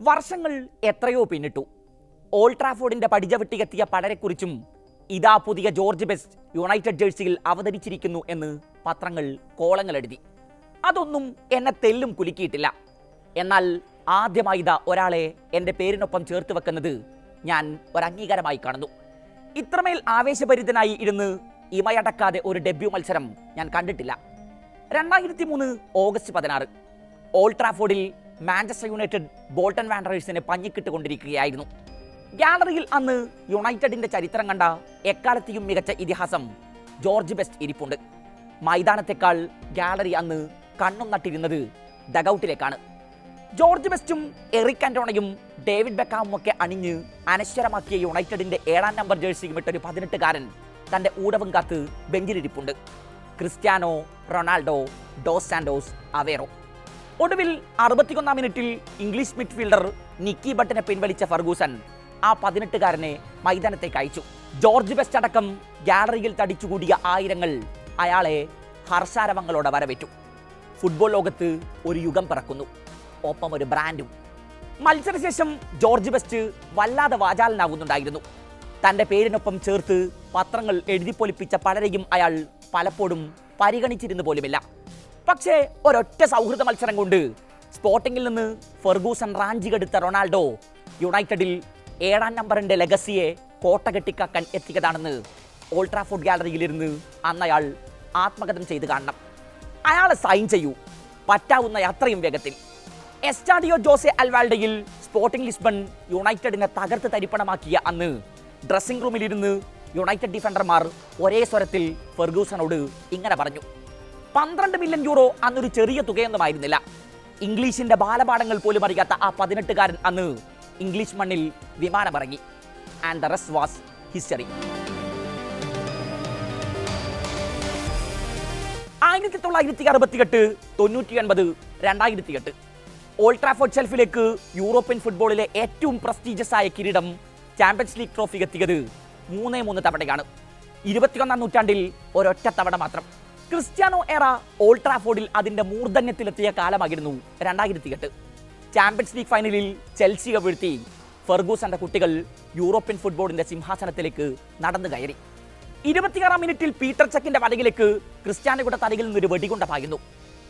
വർഷങ്ങൾ എത്രയോ പിന്നിട്ടു. ഓൾഡ് ട്രാഫോർഡിന്റെ പടിജവിട്ടിയെത്തിയ പടരെക്കുറിച്ചും ഇതാ പുതിയ ജോർജ് ബെസ്റ്റ് യുണൈറ്റഡ് ജേഴ്സിയിൽ അവതരിച്ചിരിക്കുന്നു എന്ന് പത്രങ്ങൾ കോളങ്ങൾ എഴുതി. അതൊന്നും എന്നെ തെല്ലും കുലുക്കിയിട്ടില്ല. എന്നാൽ ആദ്യമായി ഇതാ ഒരാളെ എന്റെ പേരിനൊപ്പം ചേർത്ത് വെക്കുന്നത് ഞാൻ ഒരംഗീകാരമായി കാണുന്നു. ഇത്രമേൽ ആവേശഭരിതനായി ഇരുന്ന് ഇമയടക്കാതെ ഒരു ഡെബ്യൂ മത്സരം ഞാൻ കണ്ടിട്ടില്ല. രണ്ടായിരത്തി മൂന്ന് ഓഗസ്റ്റ് പതിനാറ്. ഓൾഡ് ട്രാഫോർഡിൽ മാഞ്ചസ്റ്റർ യുണൈറ്റഡ് ബോൾട്ടൺ വാൻഡറേഴ്സിനെ പഞ്ഞിക്കിട്ടുകൊണ്ടിരിക്കുകയായിരുന്നു. ഗാലറിയിൽ അന്ന് യുണൈറ്റഡിന്റെ ചരിത്രം കണ്ട എക്കാലത്തെയും മികച്ച ഇതിഹാസം ജോർജ് ബെസ്റ്റ് ഇരിപ്പുണ്ട്. മൈതാനത്തെക്കാൾ ഗാലറി അന്ന് കണ്ണും നട്ടിരുന്നത് ഡഗൌട്ടിലേക്കാണ് ജോർജ് ബെസ്റ്റും എറിക് ആന്റോണയും ഡേവിഡ് ബെക്കാമും ഒക്കെ അണിഞ്ഞ് അനശ്വരമാക്കിയ യുണൈറ്റഡിന്റെ ഏഴാം നമ്പർ ജേഴ്സിയും ഇട്ടൊരു പതിനെട്ടുകാരൻ തന്റെ ഊടവും കാത്ത് ബെഞ്ചിലിരിപ്പുണ്ട്. Cristiano Ronaldo dos Santos Aveiro. ഒടുവിൽ അറുപത്തിയൊന്നാം മിനിറ്റിൽ ഇംഗ്ലീഷ് മിഡ്ഫീൽഡർ നിക്കി ബട്ടനെ പിൻവലിച്ച ഫർഗൂസൺ ആ പതിനെട്ടുകാരനെ മൈതാനത്തേക്ക് അയച്ചു. ജോർജ് ബെസ്റ്റ് അടക്കം ഗാലറിയിൽ തടിച്ചുകൂടിയ ആയിരങ്ങൾ അയാളെ ഹർഷാരവങ്ങളോടെ വരവേറ്റു. ഫുട്ബോൾ ലോകത്ത് ഒരു യുഗം പിറക്കുന്നു. ഒപ്പം ഒരു ബ്രാൻഡും. മത്സരശേഷം ജോർജ് ബെസ്റ്റ് വല്ലാതെ വാചാലനാകുന്നുണ്ടായിരുന്നു. തന്റെ പേരിനൊപ്പം ചേർത്ത് പത്രങ്ങൾ എഴുതിപ്പൊലിപ്പിച്ച പലരെയും അയാൾ പലപ്പോഴും പരിഗണിച്ചിരുന്നു പോലുമില്ല. പക്ഷേ ഒരൊറ്റ സൗഹൃദ മത്സരം കൊണ്ട് സ്പോർട്ടിങ്ങിൽ നിന്ന് ഫെർഗൂസൺ റാഞ്ചി കെടുത്ത റൊണാൾഡോ യുണൈറ്റഡിൽ ഏഴാം നമ്പറിന്റെ ലെഗസിയെ കോട്ട കെട്ടിക്കാക്കാൻ എത്തിയതാണെന്ന് ഓൾട്രാഫോർഡ് അന്ന് അയാൾ ആത്മകഥം ചെയ്ത് കാണണം. അയാളെ സൈൻ ചെയ്യൂ. പറ്റാവുന്ന അത്രയും വേഗത്തിൽ. എസ്റ്റാഡിയോ ജോസെ അൽവാൾഡയിൽ സ്പോർട്ടിംഗ് ലിസ്ബൺ യുണൈറ്റഡിനെ തകർത്ത് തരിപ്പണമാക്കിയ അന്ന് ഡ്രസ്സിംഗ് റൂമിലിരുന്ന് യുണൈറ്റഡ് ഡിഫൻഡർമാർ ഒരേ സ്വരത്തിൽ ഫെർഗൂസനോട് ഇങ്ങനെ പറഞ്ഞു. പന്ത്രണ്ട് മില്യൺ യൂറോ അന്നൊരു ചെറിയ തുകയൊന്നുമായിരുന്നില്ല. ഇംഗ്ലീഷിന്റെ ബാലപാഠങ്ങൾ പോലും അറിയാത്ത ആ പതിനെട്ടുകാരൻ അന്ന് ഇംഗ്ലീഷ് മണ്ണിൽ വിമാനമിറങ്ങി. And the rest was history ആയിരത്തി തൊള്ളായിരത്തി അറുപത്തിയെട്ട് തൊണ്ണൂറ്റി ഒൻപത് രണ്ടായിരത്തി എട്ട് ഓൾട്രാഫോർഡ് ഷെൽഫിലേക്ക് യൂറോപ്യൻ ഫുട്ബോളിലെ ഏറ്റവും പ്രസ്റ്റീജിയസ് ആയ കിരീടം ചാമ്പ്യൻസ് ലീഗ് ട്രോഫി എത്തിയത് മൂന്നേ മൂന്ന് തവണയാണ്. ഇരുപത്തിയൊന്നാം നൂറ്റാണ്ടിൽ ഒരൊറ്റ തവണ മാത്രം. ക്രിസ്ത്യാനോ എറ ഓൾട്രാഫോർഡിൽ അതിന്റെ മൂർധന്യത്തിലെത്തിയ കാലമായിരുന്നു രണ്ടായിരത്തി എട്ട്. ചാമ്പ്യൻസ് ലീഗ് ഫൈനലിൽ ചെൽസിയെ വീഴ്ത്തി ഫെർഗൂസന്റെ കുട്ടികൾ യൂറോപ്യൻ ഫുട്ബോളിന്റെ സിംഹാസനത്തിലേക്ക് നടന്നു കയറി. ഇരുപത്തിയാറാം മിനിറ്റിൽ പീറ്റർ ചെക്കിന്റെ വലകിലേക്ക് ക്രിസ്ത്യാനോയുടെ തലയിൽ നിന്നൊരു വെടികൊണ്ട പായുന്നു.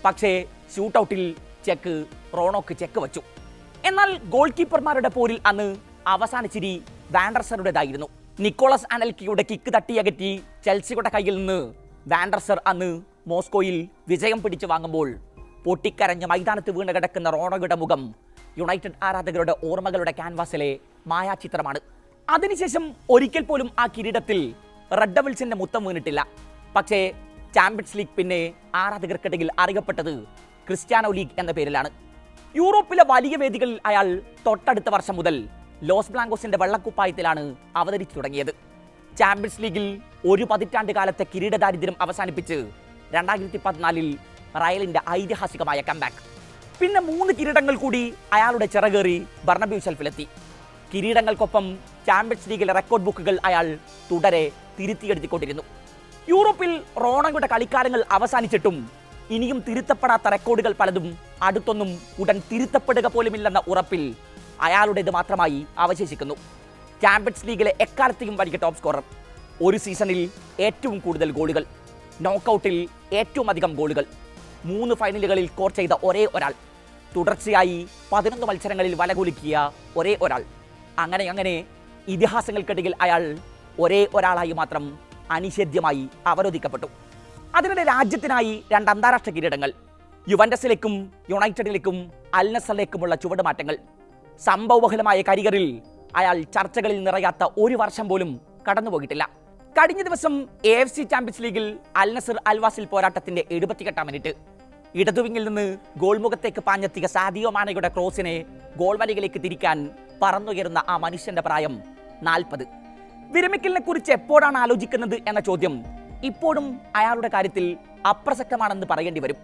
പക്ഷേ ഷൂട്ടൌട്ടിൽ ചെക്ക് റോണോക്ക് ചെക്ക് വച്ചു. എന്നാൽ ഗോൾ കീപ്പർമാരുടെ പോരിൽ അന്ന് അവസാന ചിരി വാൻഡർസറുടേതായിരുന്നു നിക്കോളസ് അനൽക്കിയുടെ കിക്ക് തട്ടിയകറ്റി ചെൽസിയുടെ കയ്യിൽ നിന്ന് വാൻഡർസർ അന്ന് മോസ്കോയിൽ വിജയം പിടിച്ചു വാങ്ങുമ്പോൾ പൊട്ടിക്കരഞ്ഞ് മൈതാനത്ത് വീണ് കിടക്കുന്ന റോണോയുടെ മുഖം യുണൈറ്റഡ് ആരാധകരുടെ ഓർമ്മകളുടെ ക്യാൻവാസിലെ മായാചിത്രമാണ്. അതിനുശേഷം ഒരിക്കൽ പോലും ആ കിരീടത്തിൽ റെഡ് ഡബിൾസിന്റെ മുത്തം വീണിട്ടില്ല. പക്ഷേ ചാമ്പ്യൻസ് ലീഗ് പിന്നെ ആരാധകർക്കിടയിൽ അറിയപ്പെട്ടത് ക്രിസ്ത്യാനോ ലീഗ് എന്ന പേരിലാണ്. യൂറോപ്പിലെ വലിയ വേദികളിൽ അയാൾ തൊട്ടടുത്ത വർഷം മുതൽ ലോസ് ബ്ലാങ്കോസിന്റെ വെള്ളക്കുപ്പായത്തിലാണ് അവതരിച്ചു തുടങ്ങിയത്. ചാമ്പ്യൻസ് ലീഗിൽ ഒരു പതിറ്റാണ്ട് കാലത്തെ കിരീടദാരിദ്ര്യം അവസാനിപ്പിച്ച് രണ്ടായിരത്തി പതിനാലിൽ റയലിന്റെ ഐതിഹാസികമായ കംബാക്ക് പിന്നെ മൂന്ന് കിരീടങ്ങൾ കൂടി അയാളുടെ ചിറകേറി ബർണബ്യൂ ഷെൽഫിലെത്തി കിരീടങ്ങൾക്കൊപ്പം ചാമ്പ്യൻസ് ലീഗിലെ റെക്കോർഡ് ബുക്കുകൾ അയാൾ തുടരെ തിരുത്തിയെടുത്തിക്കൊണ്ടിരുന്നു. യൂറോപ്പിൽ റോണോയുടെ കളിക്കാലങ്ങൾ അവസാനിച്ചിട്ടും ഇനിയും തിരുത്തപ്പെടാത്ത റെക്കോർഡുകൾ പലതും അടുത്തൊന്നും ഉടൻ തിരുത്തപ്പെടുക പോലുമില്ലെന്ന ഉറപ്പിൽ അയാളുടേത് മാത്രമായി അവശേഷിക്കുന്നു. ചാമ്പ്യൻസ് ലീഗിലെ എക്കാലത്തെയും വലിയ ടോപ്പ് സ്കോറർ. ഒരു സീസണിൽ ഏറ്റവും കൂടുതൽ ഗോളുകൾ നോക്കൌട്ടിൽ ഏറ്റവും അധികം ഗോളുകൾ മൂന്ന് ഫൈനലുകളിൽ സ്കോർ ചെയ്ത ഒരേ ഒരാൾ തുടർച്ചയായി പതിനൊന്ന് മത്സരങ്ങളിൽ വലകുലുക്കിയ ഒരേ ഒരാൾ. അങ്ങനെ അങ്ങനെ ഇതിഹാസങ്ങൾക്കിടയിൽ അയാൾ ഒരേ ഒരാളായി മാത്രം അനിഷേധ്യമായി അവരോധിക്കപ്പെട്ടു. അതിനിടെ രാജ്യത്തിനായി രണ്ട് അന്താരാഷ്ട്ര കിരീടങ്ങൾ യുവൻഡസിലേക്കും യുണൈറ്റഡിലേക്കും അൽനസറിലേക്കുമുള്ള ചുവടുമാറ്റങ്ങൾ സംഭവബഹുലമായ കരിയറിൽ അയാൾ ചർച്ചകളിൽ നിറയാത്ത ഒരു വർഷം പോലും കടന്നുപോയിട്ടില്ല. കഴിഞ്ഞ ദിവസം എ എഫ് സി ചാമ്പ്യൻസ് ലീഗിൽ അൽ നസർ അൽവാസിൽ പോരാട്ടത്തിന്റെ എഴുപത്തിയെട്ടാം മിനിറ്റ്. ഇടതുവിങ്ങിൽ നിന്ന് ഗോൾമുഖത്തേക്ക് പാഞ്ഞെത്തിയ സാദിയോ മാനയുടെ ക്രോസിനെ ഗോൾ വലയിലേക്ക് തിരിക്കാൻ പറന്നുയരുന്ന ആ മനുഷ്യന്റെ പ്രായം നാൽപ്പത്. വിരമിക്കലിനെ കുറിച്ച് എപ്പോഴാണ് ആലോചിക്കുന്നത് എന്ന ചോദ്യം ഇപ്പോഴും അയാളുടെ കാര്യത്തിൽ അപ്രസക്തമാണെന്ന് പറയേണ്ടി വരും.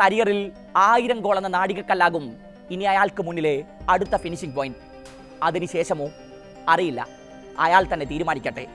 കരിയറിൽ ആയിരം ഗോൾ എന്ന നാടികക്കല്ലാകും ഇനി അയാൾക്ക് മുന്നിലെ അടുത്ത ഫിനിഷിംഗ് പോയിന്റ് അതിനുശേഷമോ? അറിയില്ല. അയാൾ തന്നെ തീരുമാനിക്കട്ടെ.